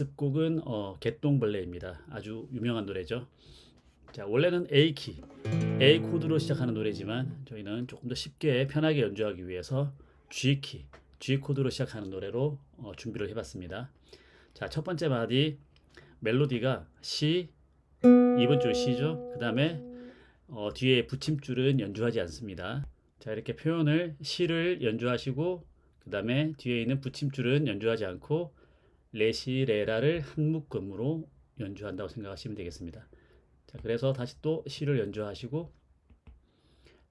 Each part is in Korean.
연습곡은 어, 개똥벌레입니다. 아주 유명한 노래죠. 자, 원래는 A 키, A 코드로 시작하는 노래지만 저희는 조금 더 쉽게 편하게 연주하기 위해서 G 키, G 코드로 시작하는 노래로 어, 준비를 해봤습니다. 자, 첫 번째 마디 멜로디가 C, 이번 줄 C죠. 그 다음에 어, 뒤에 붙임줄은 연주하지 않습니다. 자, 이렇게 표현을 C를 연주하시고 그 다음에 뒤에 있는 붙임줄은 연주하지 않고 레시레라를 한 묶음으로 연주한다고 생각하시면 되겠습니다. 자, 그래서 다시 또 시를 연주하시고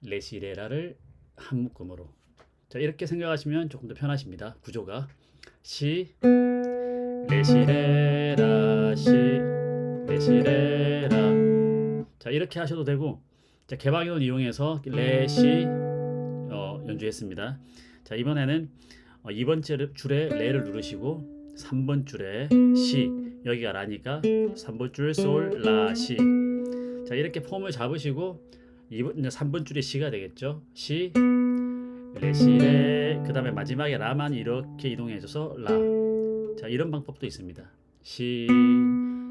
레시레라를 한 묶음으로. 자, 이렇게 생각하시면 조금 더 편하십니다. 구조가 시 레시레라 시 레시레라. 자, 이렇게 하셔도 되고 자, 개방현을 이용해서 레시 어, 연주했습니다. 자, 이번에는 어, 2번 줄에 레를 누르시고 3번 줄에 시 여기가 라니까 3번 줄 솔 라 시. 자 이렇게 폼을 잡으시고 2번 3번 줄이 시가 되겠죠. 시 레시레 그 다음에 마지막에 라만 이렇게 이동해줘서 라. 자 이런 방법도 있습니다. 시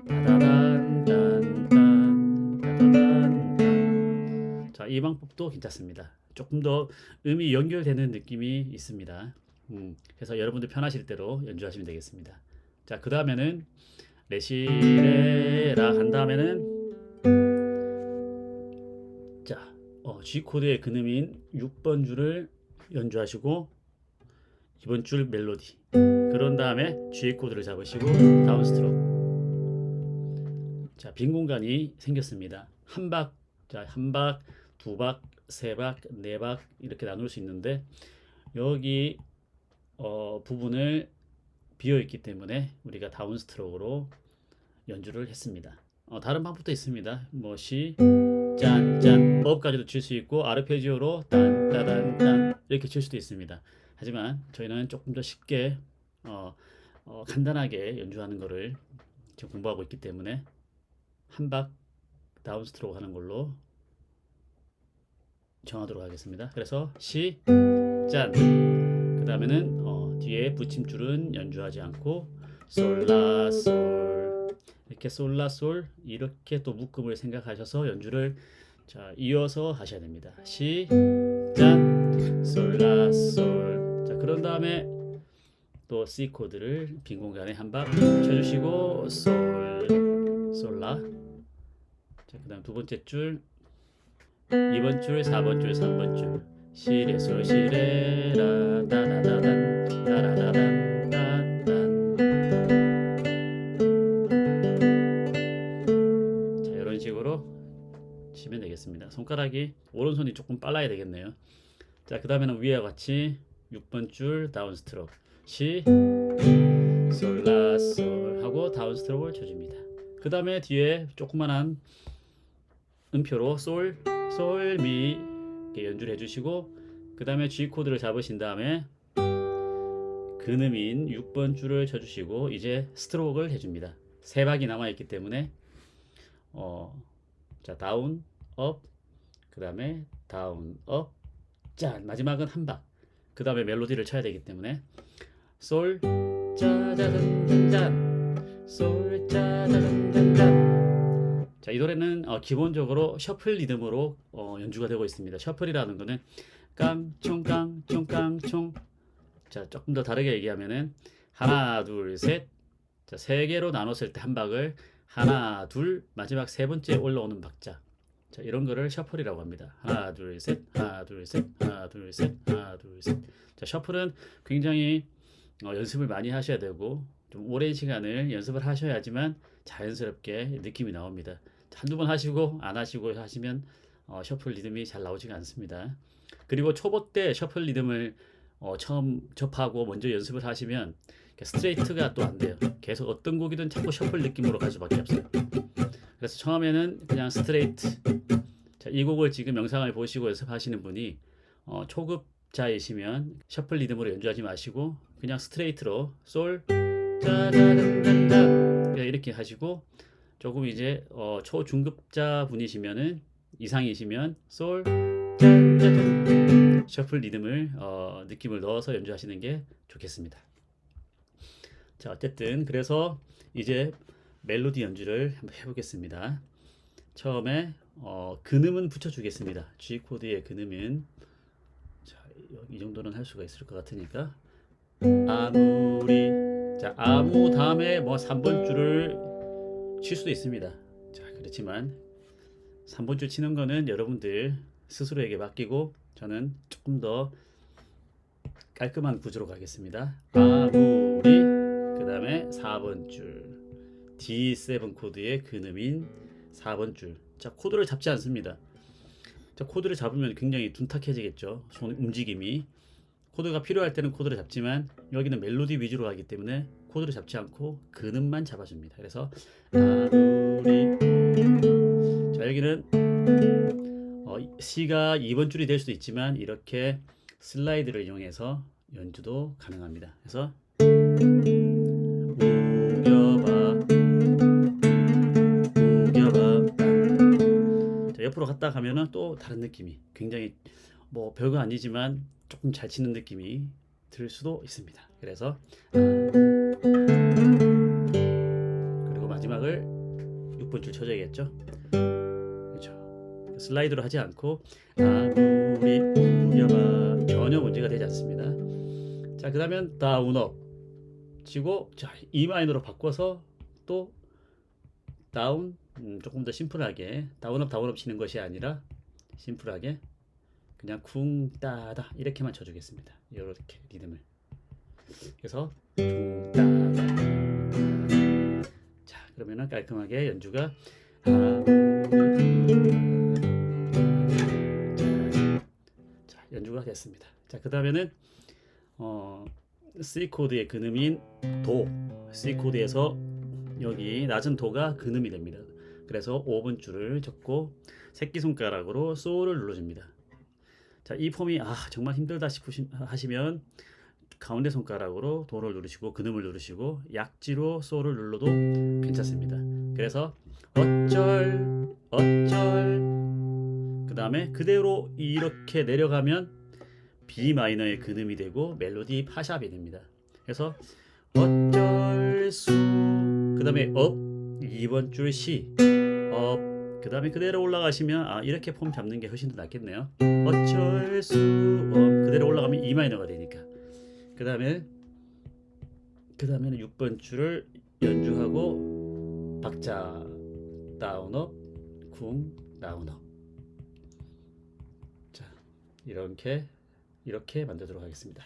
다다단 딴딴 다다단 딴. 자 이 방법도 괜찮습니다. 조금 더 음이 연결되는 느낌이 있습니다. 음, 그래서 여러분들 편하실 대로 연주하시면 되겠습니다. 자, 그 다음에는 레시레라 한 다음에는 자, 어, G 코드의 근음인 6번 줄을 연주하시고 이번 줄 멜로디. 그런 다음에 G 코드를 잡으시고 다운 스트로크. 자, 빈 공간이 생겼습니다. 한 박, 자, 한 박, 두 박, 세 박, 네 박 이렇게 나눌 수 있는데 여기 어, 부분을 비어 있기 때문에 우리가 다운 스트로크로 연주를 했습니다. 어, 다른 방법도 있습니다. 뭐 시 짠짠 업까지도 칠 수 있고 아르페지오로 딴 따단 딴 이렇게 칠 수도 있습니다. 하지만 저희는 조금 더 쉽게 어, 어, 간단하게 연주하는 것을 지금 공부하고 있기 때문에 한 박 다운 스트로크 하는 걸로 정하도록 하겠습니다. 그래서 시, 짠. 그 다음에는 어, 뒤에 붙임줄은 연주하지 않고 솔라 솔 이렇게 솔라 솔 이렇게 또 묶음을 생각하셔서 연주를 자 이어서 하셔야 됩니다. 시, 짠, 솔라 솔. 자 그런 다음에 또 C 코드를 빈 공간에 한 박 쳐주시고 솔, 솔라. 자 그다음 두 번째 줄 2번 줄, 4번 줄, 3번 줄. 시레 솔 따라다단 딴딴. 자 이런 식으로 치면 되겠습니다. 손가락이 오른손이 조금 빨라야 되겠네요. 자 그 다음에는 위와 같이 6번 줄 다운 스트로크 시 솔라 솔 하고 다운 스트로크를 쳐줍니다. 그 다음에 뒤에 조그만한 음표로 솔, 솔, 미 이렇게 연주를 해주시고 그 다음에 G 코드를 잡으신 다음에 근음인 6번 줄을 쳐주시고 이제 스트로크를 해줍니다. 세 박이 남아있기 때문에 어, 자 다운, 업, 그 다음에 다운, 업, 짠 마지막은 한 박. 그 다음에 멜로디를 쳐야 되기 때문에 솔, 짜자잔짠, 솔, 짜자잔짠. 자, 이 노래는 어, 기본적으로 셔플 리듬으로 어, 연주가 되고 있습니다. 셔플이라는 거는 깡총깡 총깡총. 자, 조금 더 다르게 얘기하면은 하나, 둘, 셋. 자, 세 개로 나눴을 때 한 박을 하나, 둘, 마지막 세 번째 올라오는 박자. 자, 이런 거를 셔플이라고 합니다. 하나, 둘, 셋, 하나, 둘, 셋, 하나, 둘, 셋, 하나, 둘, 셋. 자, 셔플은 굉장히 어, 연습을 많이 하셔야 되고 좀 오랜 시간을 연습을 하셔야지만 자연스럽게 느낌이 나옵니다. 한두 번 하시고 안 하시고 하시면 어, 셔플 리듬이 잘 나오지가 않습니다. 그리고 초보 때 셔플 리듬을 어, 처음 접하고 먼저 연습을 하시면 스트레이트가 또 안 돼요. 계속 어떤 곡이든 자꾸 셔플 느낌으로 갈 수밖에 없어요. 그래서 처음에는 그냥 스트레이트. 자, 이 곡을 지금 영상을 보시고 연습하시는 분이 어, 초급자이시면 셔플 리듬으로 연주하지 마시고 그냥 스트레이트로 솔 이렇게 하시고 조금 이제 어, 초중급자 분이시면은 이상이시면 솔 짠짜잔 셔플 리듬을 어, 느낌을 넣어서 연주하시는 게 좋겠습니다. 자, 어쨌든 그래서 이제 멜로디 연주를 한번 해보겠습니다. 처음에 어, 근음은 붙여주겠습니다. G 코드의 근음은 자, 이- 이 정도는 할 수가 있을 것 같으니까 아무리 자 아무 다음에 뭐 3번 줄을 칠 수도 있습니다. 자 그렇지만 3번 줄 치는 거는 여러분들 스스로에게 맡기고 저는 조금 더 깔끔한 구조로 가겠습니다. 아무리 그 다음에 4번 줄 D7 코드의 근음인 4번 줄. 자 코드를 잡지 않습니다. 자 코드를 잡으면 굉장히 둔탁해지겠죠. 손 움직임이 코드가 필요할 때는 코드를 잡지만 여기는 멜로디 위주로 가기 때문에 코드를 잡지 않고 근음만 잡아줍니다. 그래서 아무리 자 여기는 어, C가 2번 줄이 될 수도 있지만 이렇게 슬라이드를 이용해서 연주도 가능합니다. 그래서 우겨봐 우겨봐 자, 옆으로 갔다 가면은 또 다른 느낌이 굉장히 뭐 별거 아니지만 조금 잘 치는 느낌이 들 수도 있습니다. 그래서 아, 그리고 마지막을 6번 줄 쳐줘야겠죠. 슬라이드로 하지 않고 아무리 우겨봐 전혀 문제가 되지 않습니다. 자 그다음엔 다운업 치고 자 E 마이너로 바꿔서 또 다운 음, 조금 더 심플하게 다운업 다운업 치는 것이 아니라 심플하게 그냥 쿵 따다 이렇게만 쳐주겠습니다. 이렇게 리듬을 그래서 쿵 따다 자 그러면은 깔끔하게 연주가 자 연주가 됐습니다. 자 그 다음에는 어 C 코드의 근음인 도 C 코드에서 여기 낮은 도가 근음이 됩니다. 그래서 5번 줄을 접고 새끼손가락으로 소를 눌러줍니다. 자, 이 폼이 아 정말 힘들다 싶으시 하시면 가운데 손가락으로 도를 누르시고 근음을 누르시고 약지로 소를 눌러도 괜찮습니다. 그래서 어쩔 어쩔 그 다음에 그대로 이렇게 내려가면 B 마이너의 근음이 되고 멜로디 파샵이 됩니다. 그래서 어쩔 수 그 다음에 업 2번 줄 C 업 그 다음에 그대로 올라가시면 아 이렇게 폼 잡는 게 훨씬 더 낫겠네요. 어쩔 수 없. 그대로 올라가면 E 마이너가 되니까. 그 다음에 그 다음에는 6번 줄을 연주하고 박자 다운업 쿵 다운업. 자 이렇게 이렇게 만들도록 하겠습니다.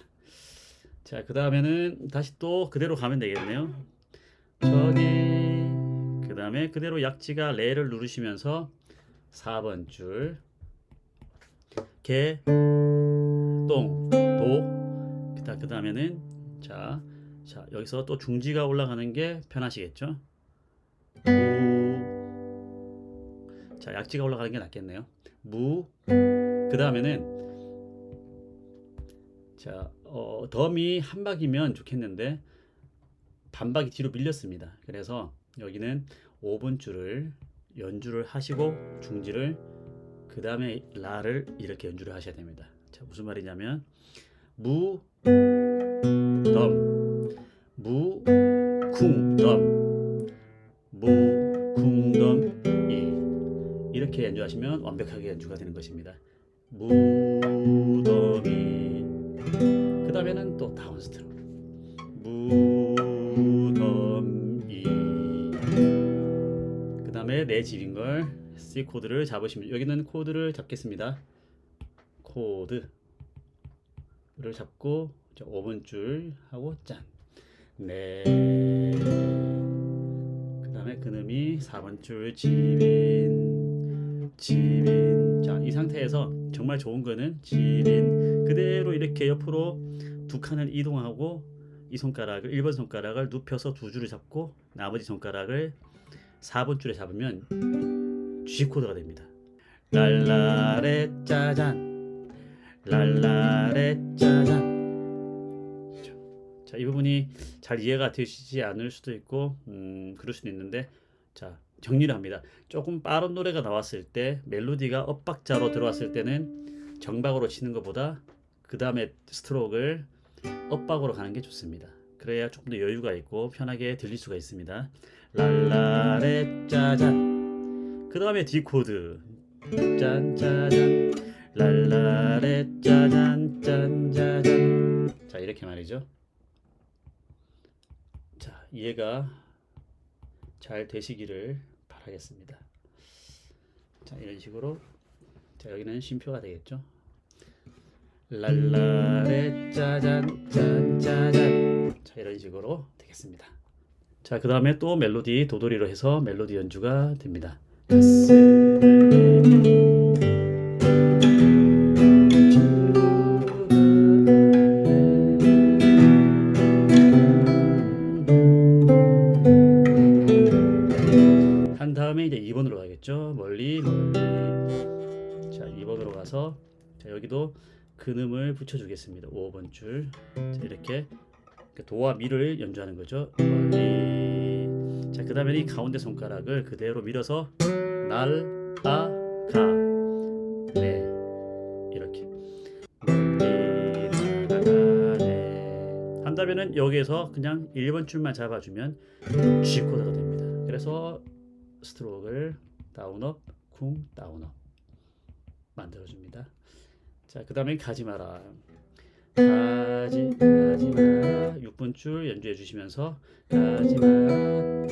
자 그 다음에는 다시 또 그대로 가면 되겠네요. 저기 그 다음에 그대로 약지가 레를 누르시면서 4번 줄 개, 똥, 도 그다 그 다음에는 자, 자 여기서 또 중지가 올라가는 게 편하시겠죠? 무, 자 약지가 올라가는 게 낫겠네요. 무, 그 다음에는 자 어, 덤이 한 박이면 좋겠는데 반박이 뒤로 밀렸습니다. 그래서 여기는 5번 줄을 연주를 하시고 중지를 그 다음에 라를 이렇게 연주를 하셔야 됩니다. 자 무슨 말이냐면 무, 덤, 무, 쿵, 덤, 무, 쿵, 덤, 이 이렇게 연주하시면 완벽하게 연주가 되는 것입니다. 무, 덤이 그 다음에는 또 다운 스트로크 무, 덤, 이. 그 다음에 내 집인 걸 C 코드를 잡으시면 여기는 코드를 잡겠습니다. 코드를 잡고 5번 줄 하고 짠. 네. 그 다음에 그놈이 4번 줄 집인 집인 자이 상태에서 정말 좋은 거는 집인 그대로 이렇게 옆으로 두 칸을 이동하고 이 손가락을 1번 손가락을 눕혀서 두 줄을 잡고 나머지 손가락을 4번 줄에 잡으면 G 코드가 됩니다. 랄라레 짜잔 랄라레 짜잔 자, 이 부분이 잘 이해가 되시지 않을 수도 있고 음, 그럴 수도 있는데 자, 정리를 합니다. 조금 빠른 노래가 나왔을 때 멜로디가 엇박자로 들어왔을 때는 정박으로 치는 것보다 그 다음에 스트로크를 엇박으로 가는 게 좋습니다. 그래야 조금 더 여유가 있고 편하게 들릴 수가 있습니다. 랄라레 짜잔. 그 다음에 D 코드 짠 짜잔 랄라레 짜잔 짠 짜잔. 자 이렇게 말이죠. 자 이해가 잘 되시기를 바라겠습니다. 자 이런 식으로 자 여기는 쉼표가 되겠죠. 랄라레 짜잔 짠 짜잔 자 이런 식으로 되겠습니다. 자 그 다음에 또 멜로디 도돌이로 해서 멜로디 연주가 됩니다. 근음을 붙여주겠습니다. 5번 줄. 자 이렇게 그 도와 미를 연주하는 거죠. 멀리. 자 그다음에 이 가운데 손가락을 그대로 밀어서 날, 아, 가, 네 이렇게 멀리 나가네. 한다면은 여기에서 그냥 1번 줄만 잡아주면 G 코드가 됩니다. 그래서 스트로크를 다운업, 쿵, 다운업 만들어줍니다. 자, 그 다음에 가지 마라. 가지, 가지 마라. 6분 줄 연주해 주시면서 가지 마라.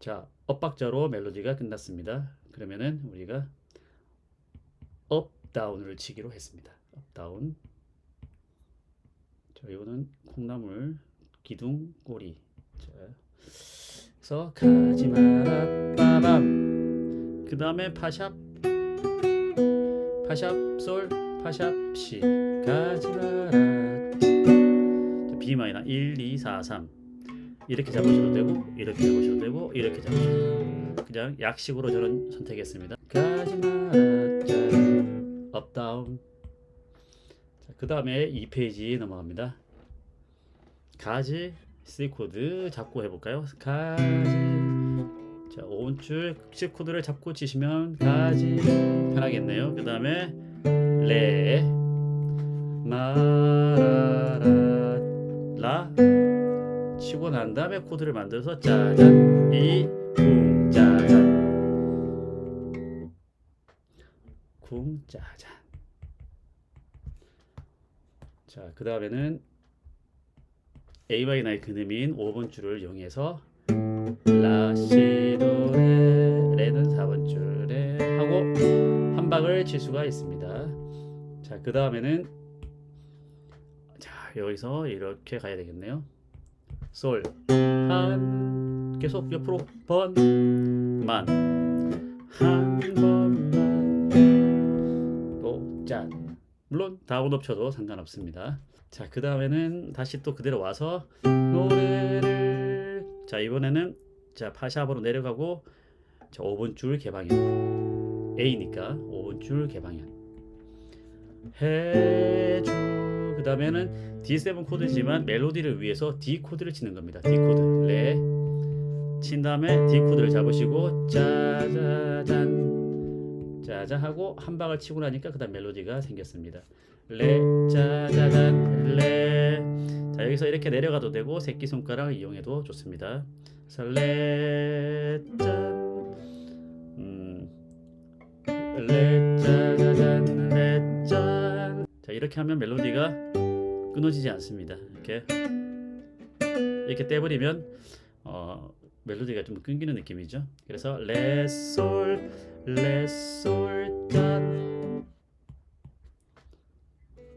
자, 엇박자로 멜로디가 끝났습니다. 그러면은 우리가 업, 다운을 치기로 했습니다. 업, 다운. 자, 이거는 콩나물, 기둥, 꼬리. 자, 그래서 가지 마라, 빠밤. 그 다음에 파샵, 파샵, 솔, 파샵, 시. 가지 마라. 자, B 마이너 1, 2, 4, 3. 이렇게 잡으셔도 되고, 이렇게 잡으셔도 되고, 이렇게 잡으셔도 되고. 그냥 약식으로 저는 선택했습니다. 가지 마라, 짠. 업, 다운. 자, 그 다음에 2페이지 넘어갑니다. 가지, C 코드 잡고 해볼까요? 가지. 자, 오른줄 C 코드를 잡고 치시면 가지 편하겠네요. 그 다음에 레, 마라라, 라 치고 난 다음에 코드를 만들어서 짜잔, 이, 쿵, 짜잔, 쿵, 짜잔. 자, 그 다음에는 A 마이너의 근음인 5번 줄을 이용해서 라, 시, 도, 레, 레는 4번 줄에 하고 한 박을 칠 수가 있습니다. 자, 그 다음에는 자, 여기서 이렇게 가야 되겠네요. 솔, 한, 계속 옆으로 번, 만, 한 번만, 또 짠. 물론 다운 옵쳐도 상관없습니다. 자, 그 다음에는 다시 또 그대로 와서 노래를 자 이번에는 자 파샵으로 내려가고 자 5번 줄 개방현 A니까 5번 줄 개방현 해주 그 다음에는 D7 코드지만 멜로디를 위해서 D 코드를 치는 겁니다. D 코드. 레친 다음에 D 코드를 잡으시고 짜자잔. 짜자 하고 한 방을 치고 나니까 그 다음 멜로디가 생겼습니다. 레 짜자잔. 레. 자 여기서 이렇게 내려가도 되고 새끼 손가락을 이용해도 좋습니다. 그래서 레짠. 음, 레 짜자잔. 레짠 자 이렇게 하면 멜로디가 끊어지지 않습니다. 이렇게 이렇게 떼버리면 어, 멜로디가 좀 끊기는 느낌이죠. 그래서 레솔 레솔 짠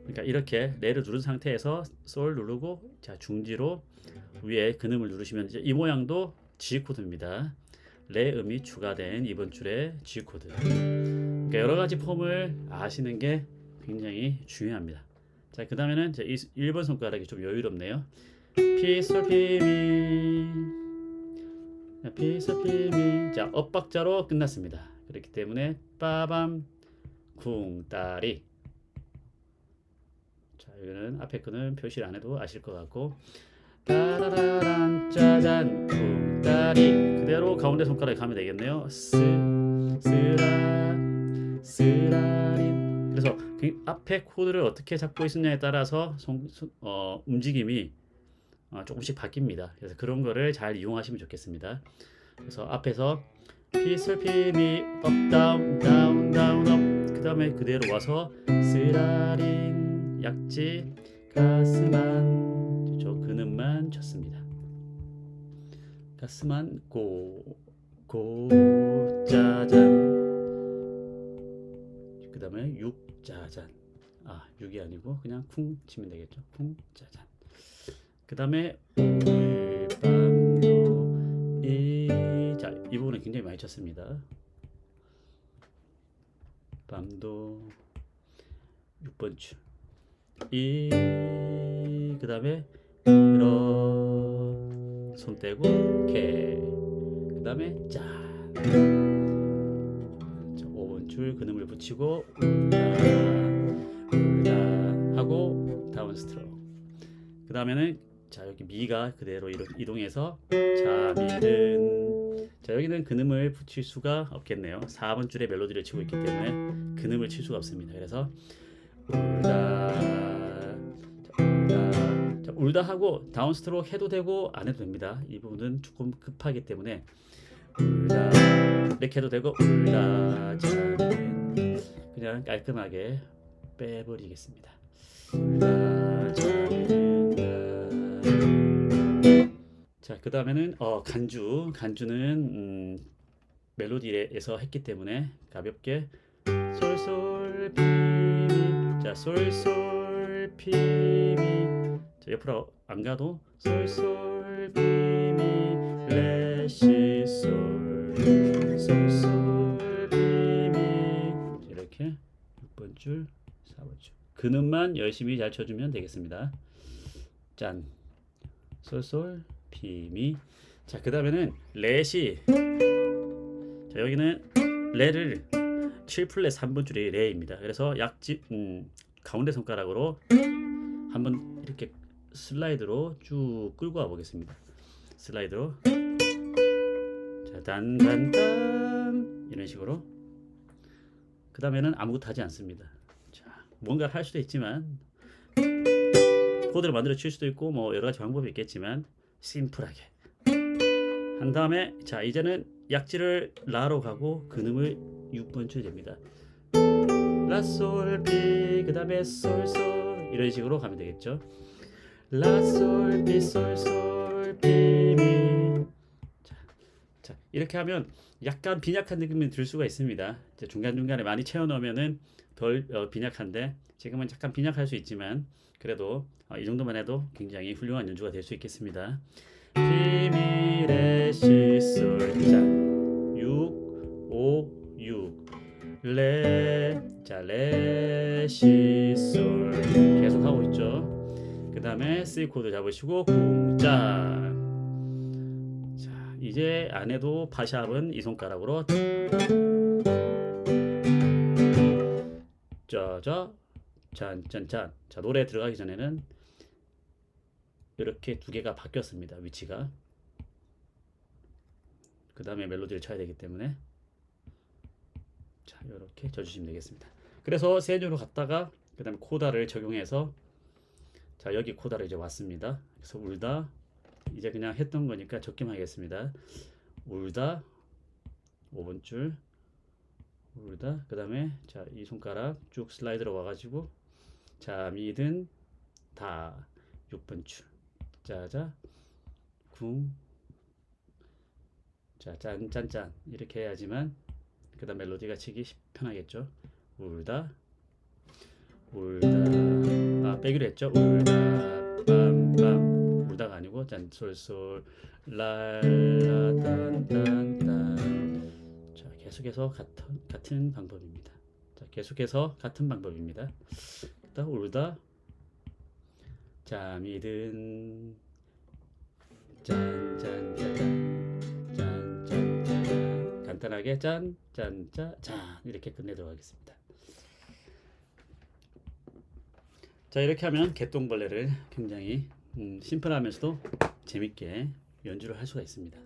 그러니까 이렇게 레를 누른 상태에서 솔 누르고 자 중지로 위에 근음을 누르시면 이제 이 모양도 G 코드입니다. 레 음이 추가된 이번 줄의 G 코드. 그러니까 여러 가지 폼을 아시는 게 굉장히 중요합니다. 자, 그 다음에는 1번 손가락이 좀 여유롭네요. 피솔 피미. 피솔 피미. 자 엇박자로 끝났습니다. 그렇기 때문에 빠밤 쿵따리. 자 여기는 앞에 거는 표시를 안 해도 아실 것 같고. 따라라란 짜잔 쿵따리. 그대로 가운데 손가락에 가면 되겠네요. 스 스라 스라린. 그래서 그 앞에 코드를 어떻게 잡고 있느냐에 따라서 손, 손- 어, 움직임이 어, 조금씩 바뀝니다. 그래서 그런 거를 잘 이용하시면 좋겠습니다. 그래서 앞에서 피솔 피미 업 다운 다운 다운 업 그다음에 그대로 와서 쓰라린 약지 가스만 저 근음만 쳤습니다. 가스만 고 고 짜잔 짜잔 아 6이 아니고 그냥 쿵 치면 되겠죠. 쿵 짜잔 그 다음에 울밤도 이자 이 부분은 굉장히 많이 쳤습니다. 밤도 6번 줄. 이 그 다음에 러, 손 떼고 개. 그다음에 짠. 자, 5번 줄 근음을 붙이고 울다 하고 다운 스트로크. 그 다음에는 자 여기 미가 그대로 이동- 이동해서 자 미는 자 여기는 근음을 붙일 수가 없겠네요. 4번 줄에 멜로디를 치고 있기 때문에 근음을 칠 수가 없습니다. 그래서 울다 자, 울다 자, 울다 하고 다운 스트로크 해도 되고 안 해도 됩니다. 이 부분은 조금 급하기 때문에 울다 이렇게 해도 되고 울다 자는 그냥 깔끔하게 빼버리겠습니다. 울다 자는 자, 그 다음에는 어, 간주. 간주는 음, 멜로디에서 했기 때문에 가볍게 솔솔 피미. 자, 솔솔 피미. 자, 옆으로 안 가도 솔솔 피미 솔솔. 자, 이렇게 6번 줄, 4번 줄. 근음만 열심히 잘 쳐주면 되겠습니다. 짠. 솔솔 피미 자 그 다음에는 레시 자 여기는 레를 7플랫 3번 줄이 레입니다 그래서 약지 음, 가운데 손가락으로 한번 이렇게 슬라이드로 쭉 끌고 와 보겠습니다 슬라이드로 자 단단단 이런 식으로. 그 다음에는 아무것도 하지 않습니다. 자 뭔가 할 수도 있지만 코드를 만들어 칠 수도 있고 뭐 여러 가지 방법이 있겠지만 심플하게. 한 다음에 자 이제는 약지를 라로 가고 근음을 6번 줄 됩니다. 라솔비 그 다음에 솔솔. 이런 식으로 가면 되겠죠. 라솔비 솔솔 피미 자, 자 이렇게 하면 약간 빈약한 느낌이 들 수가 있습니다 이제 중간중간에 많이 채워 넣으면은 덜 어, 빈약한데 지금은 약간 빈약할 수 있지만 그래도 어, 이 정도만 해도 굉장히 훌륭한 연주가 될 수 있겠습니다. 피미레 시솔자 6 5 6 레, 자, 레, 시, 솔 계속 하고 있죠. 그 다음에 C 코드 잡으시고 궁짜. 자, 이제 안 해도 파샵은 이 손가락으로 짜자 짠짠짠. 자 노래 들어가기 전에는 이렇게 두 개가 바뀌었습니다. 위치가. 그 다음에 멜로디를 쳐야 되기 때문에 자 이렇게 쳐주시면 되겠습니다. 그래서 세조로 갔다가 그 다음에 코다를 적용해서 자 여기 코다를 이제 왔습니다. 그래서 울다 이제 그냥 했던 거니까 적기만 하겠습니다. 울다 5번 줄 울다 그 다음에 자 이 손가락 쭉 슬라이드로 와가지고 자 미든 다 6번 줄 짜자 궁 자, 짠, 짠, 짠. 이렇게 해야지만 그 다음 멜로디가 치기 쉽- 편하겠죠. 울다, 울다. 아, 빼기로 했죠. 울다, 빰빰. 아니고 짠, 솔솔, 랄라, 딴, 딴, 딴. 자, 계속해서 같은, 같은 방법입니다. 자, 계속해서 같은 방법입니다. 일단 울다, 잠이 든, 짠, 짠, 짠, 짠. 짠, 짠, 짠. 간단하게 짠, 짠, 짠, 짠 이렇게 끝내도록 하겠습니다. 자 이렇게 하면 개똥벌레를 굉장히 음, 심플하면서도 재밌게 연주를 할 수가 있습니다.